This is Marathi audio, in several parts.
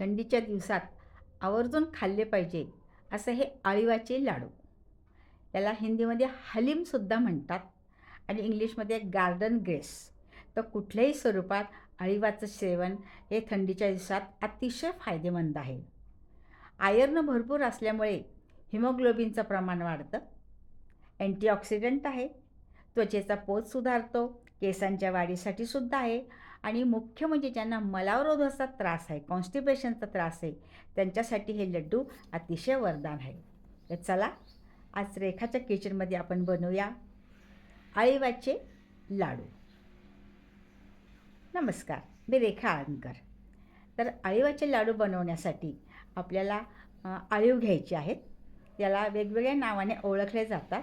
थंडीच्या दिवसात आवर्जून खाल्ले पाहिजे असं हे आळीवाचे लाडू. याला हिंदीमध्ये हलीमसुद्धा म्हणतात आणि इंग्लिशमध्ये गार्डन ग्रेस. तर कुठल्याही स्वरूपात आळीवाचं सेवन हे थंडीच्या दिवसात अतिशय फायदेमंद आहे. आयर्न भरपूर असल्यामुळे हिमोग्लोबिनचं प्रमाण वाढतं. अँटीऑक्सिडंट आहे. त्वचेचा पोत सुधारतो. केसांच्या वाढीसाठी सुद्धा आहे. आणि मुख्य म्हणजे ज्यांना मलावरोधाचा त्रास आहे कॉन्स्टिपेशनचा त्रास आहे त्यांच्यासाठी हे लड्डू अतिशय वरदान आहे. तर चला आज रेखाच्या किचनमध्ये आपण बनवूया आळीवाचे लाडू. नमस्कार मी रेखा आळणकर तर आळीवाचे लाडू बनवण्यासाठी आपल्याला आळीव घ्यायचे आहेत. याला वेगवेगळ्या नावाने ओळखले जातात.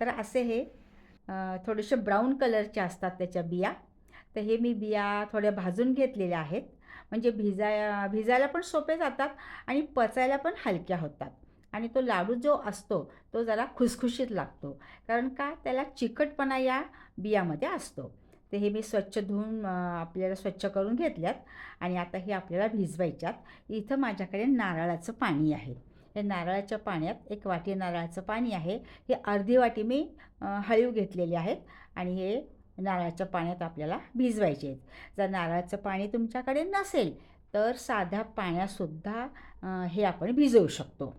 तर असे हे थोडेसे ब्राऊन कलरचे असतात त्याच्या बिया. तर हे मी बिया थोड्या भाजून घेतलेल्या आहेत. म्हणजे भिजाय भिजायला पण सोपे जातात आणि पचायला पण हलक्या होतात. आणि तो लाडू जो असतो तो जरा खुसखुशीत लागतो. कारण का? त्याला चिकटपणा या बियामध्ये असतो. ते हे मी स्वच्छ धुवून आपल्याला स्वच्छ करून घेतल्यात आणि आता हे आपल्याला भिजवायच्यात. इथं माझ्याकडे नारळाचं पाणी आहे. हे नारळाच्या पाण्यात एक वाटी नारळाचं पाणी आहे. हे अर्धी वाटी मी हळीव घेतलेली आहेत आणि हे नारळाच्या पाण्यात आपल्याला भिजवायचे आहेत. जर नारळाचं पाणी तुमच्याकडे नसेल तर साध्या पाण्यासुद्धा हे आपण भिजवू शकतो.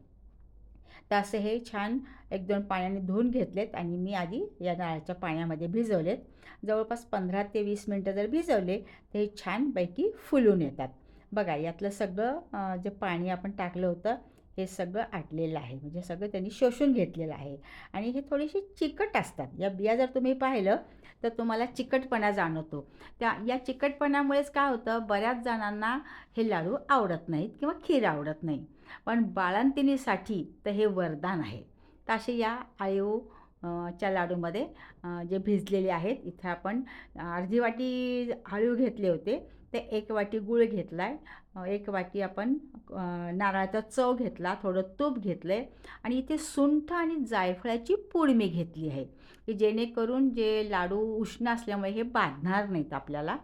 तर असे हे छान एक दोन पाण्याने धुवून घेतलेत आणि मी आधी या नारळाच्या पाण्यामध्ये भिजवलेत. जवळपास पंधरा ते वीस मिनटं जर भिजवले तर हे छानपैकी फुलून येतात. बघा यातलं सगळं जे पाणी आपण टाकलं होतं हे सगळं आटलेलं आहे. म्हणजे सगळं त्यांनी शोषून घेतलेलं आहे. आणि हे थोडीशी चिकट असतात. या बिया जर तुम्ही पाहिलं तर तुम्हाला चिकटपणा जाणवतो. त्या या चिकटपणामुळेच काय होतं बऱ्याच जणांना हे लाडू आवडत नाहीत किंवा खीर आवडत नाही. पण बाळंतिणीसाठी तर हे वरदान आहे. तर असे या आळीव च्या लाडूमध्ये जे भिजलेले आहेत इथं आपण अर्धी वाटी आळू घेतले होते. ते एक वाटी गूळ घेतला आहे एक वाटी आपण नारळाचा चव घेतला थोडं तूप घेतलं आहे आणि इथे सुंठ आणि जायफळाची पूड मी घेतली आहे की जेणेकरून जे लाडू उष्ण असल्यामुळे हे बांधणार नाहीत आपल्याला.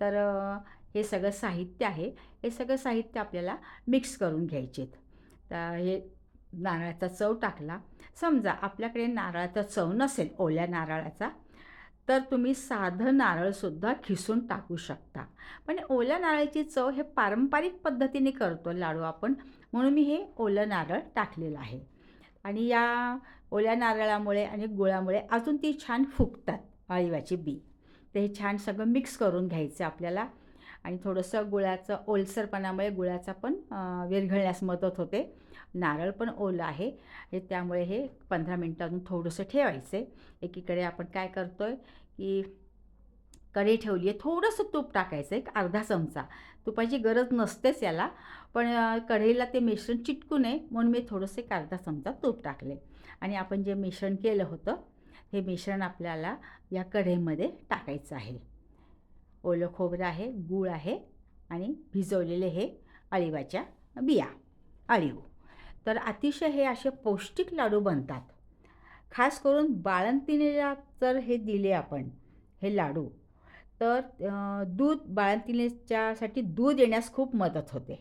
तर हे सगळं साहित्य आहे हे सगळं साहित्य आपल्याला मिक्स करून घ्यायचे तर हे नारळाचा चव टाकला. समजा आपल्याकडे नारळाचा चव नसेल ओल्या नारळाचा तर तुम्ही साधं नारळसुद्धा खिसून टाकू शकता. पण ओल्या नारळाची चव हे पारंपरिक पद्धतीने करतो लाडू आपण म्हणून मी हे ओलं नारळ टाकलेलं आहे. आणि या ओल्या नारळामुळे आणि गुळामुळे अजून ती छान फुगतात अळीवाची बी. ते हे छान सगळं मिक्स करून घ्यायचं आपल्याला. आणि थोडंसं गुळाचं ओलसरपणामुळे गुळाचा पण विरघळण्यास मदत होते. नारळ पण ओलं आहे. हे त्यामुळे हे पंधरा मिनटं अजून थोडंसं ठेवायचं. आहे एकीकडे आपण काय करतो आहे की कढई ठेवली आहे थोडंसं तूप टाकायचं एक अर्धा चमचा. तुपाची गरज नसतेच याला. पण कढईला ते मिश्रण चिटकू नये म्हणून मी थोडंसं एक अर्धा चमचा तूप टाकले. आणि आपण जे मिश्रण केलं होतं हे मिश्रण आपल्याला या कढईमध्ये टाकायचं आहे. ओलं खोबरं आहे गूळ आहे आणि भिजवलेले हे अळीवाच्या बिया अळीव. तर अतिशय हे असे पौष्टिक लाडू बनतात. खास करून बाळंतिणीला जर हे दिले आपण हे लाडू तर दूध बाळंतिणीच्यासाठी दूध येण्यास खूप मदत होते.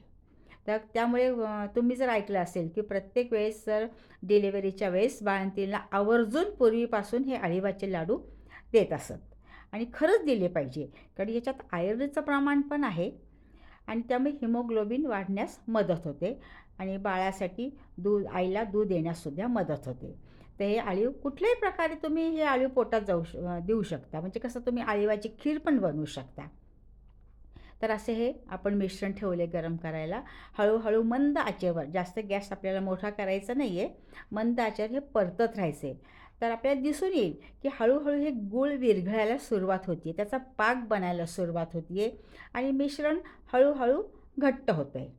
तर त्यामुळे तुम्ही जर ऐकलं असेल की प्रत्येक वेळेस जर डिलेवरीच्या वेळेस बाळंतिणीला आवर्जून पूर्वीपासून हे अळीवाचे लाडू देत असत आणि खरंच दिले पाहिजे कारण याच्यात आयर्नचं प्रमाण पण आहे आणि त्यामुळे हिमोग्लोबिन वाढण्यास मदत होते आणि बाळासाठी दूध आईला दूध येण्याससुद्धा मदत होते. तर हे आळीव कुठल्याही प्रकारे तुम्ही हे आळीव पोटात जाऊ श देऊ शकता. म्हणजे कसं तुम्ही आळीवाची खीर पण बनवू शकता. तर असे हे आपण मिश्रण ठेवले गरम करायला. हळूहळू मंद आचेवर जास्त गॅस आपल्याला मोठा करायचा नाही आहे मंद आचेवर हे परतत राहायचे. तर आपल्याला दिसून येईल की हळूहळू हे गूळ विरघळायला सुरुवात होती त्याचा पाक बनायला सुरुवात होती आहे आणि मिश्रण हळूहळू घट्ट होतं आहे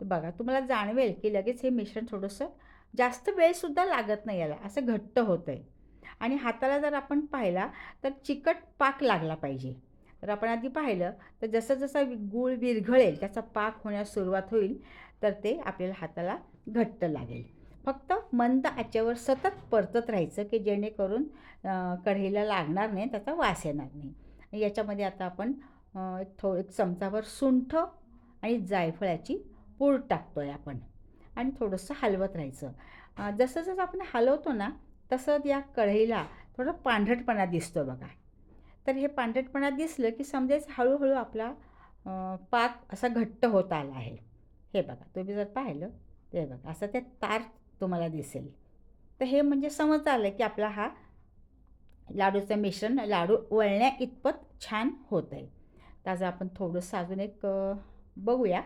बघा तुम्हाला जाणवेल की लगेच हे मिश्रण थोडंसं जास्त वेळसुद्धा लागत नाही याला. असं घट्ट होतं आहे आणि हाताला जर आपण पाहिला तर चिकट पाक लागला पाहिजे. तर आपण आधी पाहिलं तर जसं जसं गूळ विरघळेल त्याचा पाक होण्यास सुरुवात होईल तर ते आपल्याला हाताला घट्ट लागेल. फक्त मंद आचेवर सतत परतत राहायचं की जेणेकरून कढईला लागणार नाही त्याचा वास येणार नाही. याच्यामध्ये आता आपण एक थो एक चमचाभर सुंठ आणि जायफळाची पूड टाकतो आहे आपण. आणि थोडंसं हलवत राहायचं. जसं जसं आपण हलवतो ना तसं या कढईला थोडं पांढरटपणा दिसतो बघा. तर हे पांढरटपणा दिसलं की समजायचं हळूहळू आपला पाक असा घट्ट होत आला आहे. हे बघा तुम्ही जर पाहिलं ते बघा असं ते तार तुम्हाला दिसेल. तर हे म्हणजे समज आलं की आपला हा लाडूचं मिश्रण लाडू वळण्या इतपत छान होत आहे त्याचं आपण थोडंसं अजून एक बघूया.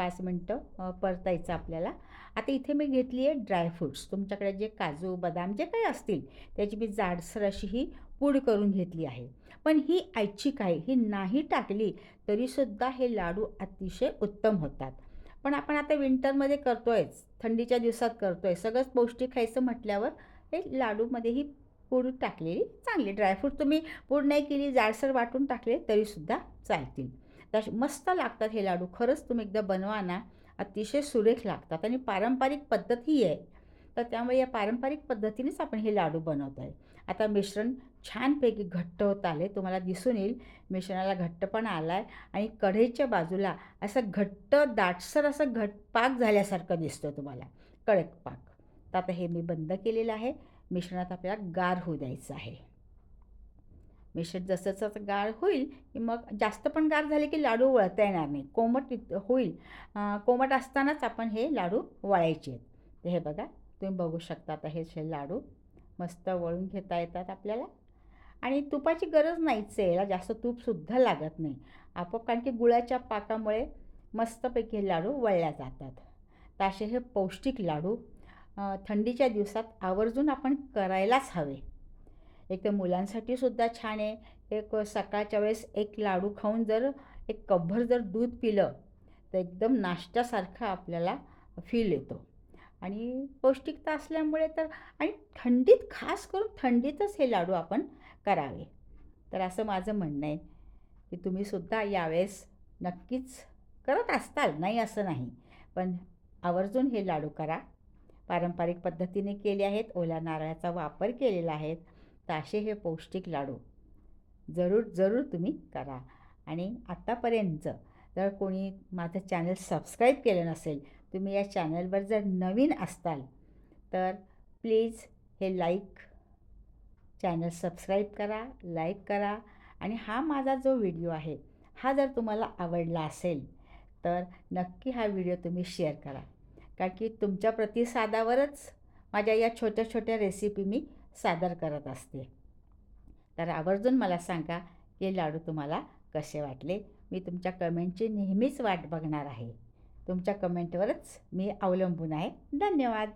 पाच मिनटं परतायचं आपल्याला. आता इथे मी घेतली आहे ड्रायफ्रूट्स तुमच्याकडे जे काजू बदाम जे काही असतील त्याची मी जाडसर अशी ही पूड करून घेतली आहे. पण ही ऐच्छिक आहे ही नाही टाकली तरीसुद्धा हे लाडू अतिशय उत्तम होतात. पण आपण आता विंटरमध्ये करतो आहेच थंडीच्या दिवसात करतो आहे सगळंच पौष्टिक खायचं म्हटल्यावर हे लाडूमध्ये ही पूड टाकलेली चांगली. ड्रायफ्रूट तुम्ही पूड नाही केली जाडसर वाटून टाकले तरीसुद्धा चालतील. तर मस्त लागतात हे लाडू. खरंच तुम्ही एकदा बनवा ना. अतिशय सुरेख लागतात आणि पारंपरिक पद्धत ही आहे. तर त्यामुळे या पारंपरिक पद्धतीनेच आपण हे लाडू बनवत आहे आता मिश्रण छानपैकी घट्ट होत आले तुम्हाला दिसून येईल. मिश्रणाला घट्टपणा आला आहे आणि कढईच्या बाजूला असं घट्ट दाटसर असं घट पाक झाल्यासारखं दिसतं तुम्हाला. कडक पाक. तर आता हे मी बंद केलेलं आहे. मिश्रणात आपल्याला गार होऊ द्यायचं आहे. मिश्रण जसं जसं गार होईल की मग जास्त पण गार झाले की लाडू वळता येणार नाही. कोमट होईल. कोमट असतानाच आपण हे लाडू वळायचे आहेत. हे बघा तुम्ही बघू शकता आता हे लाडू मस्त वळून घेता येतात आपल्याला. आणि तुपाची गरज नाहीच आहे याला जास्त तूपसुद्धा लागत नाही. आपोआप कारण की गुळाच्या पाकामुळे मस्तपैकी हे लाडू वळल्या जातात. तर असे हे पौष्टिक लाडू थंडीच्या दिवसात आवर्जून आपण करायलाच हवे. एक तर मुलांसाठी सुद्धा छान आहे. एक सकाळच्या वेळेस एक लाडू खाऊन जर एक कपभर जर दूध पिलं तर एकदम नाश्त्यासारखा आपल्याला फील येतो. आणि पौष्टिकता असल्यामुळे तर आणि थंडीत खास करून थंडीतच हे लाडू आपण करावे. तर असं माझं म्हणणं आहे की तुम्हीसुद्धा यावेळेस नक्कीच करत असताल नाही असं नाही पण आवर्जून हे लाडू करा. पारंपरिक पद्धतीने केले आहेत ओल्या नारळाचा वापर केलेला आहे. ताशे हे पौष्टिक लाडू. जरूर जरूर तुम्ही करा. आणि आत्तापर्यंत जर कोणी माझं चॅनल सबस्क्राईब केलं नसेल तुम्ही या चॅनलवर जर नवीन असताल तर प्लीज हे लाईक चॅनल सबस्क्राईब करा लाईक करा. आणि हा माझा जो व्हिडिओ आहे हा जर तुम्हाला आवडला असेल तर नक्की हा व्हिडिओ तुम्ही शेअर करा. कारण की तुमच्या प्रतिसादावरच माझ्या या छोट्या छोट्या रेसिपी मी सादर करत असते. तर आवर्जून मला सांगा हे लाडू तुम्हाला कसे वाटले? मी तुमच्या कमेंटची नेहमीच वाट बघणार आहे. तुमच्या कमेंटवरच मी अवलंबून आहे. धन्यवाद.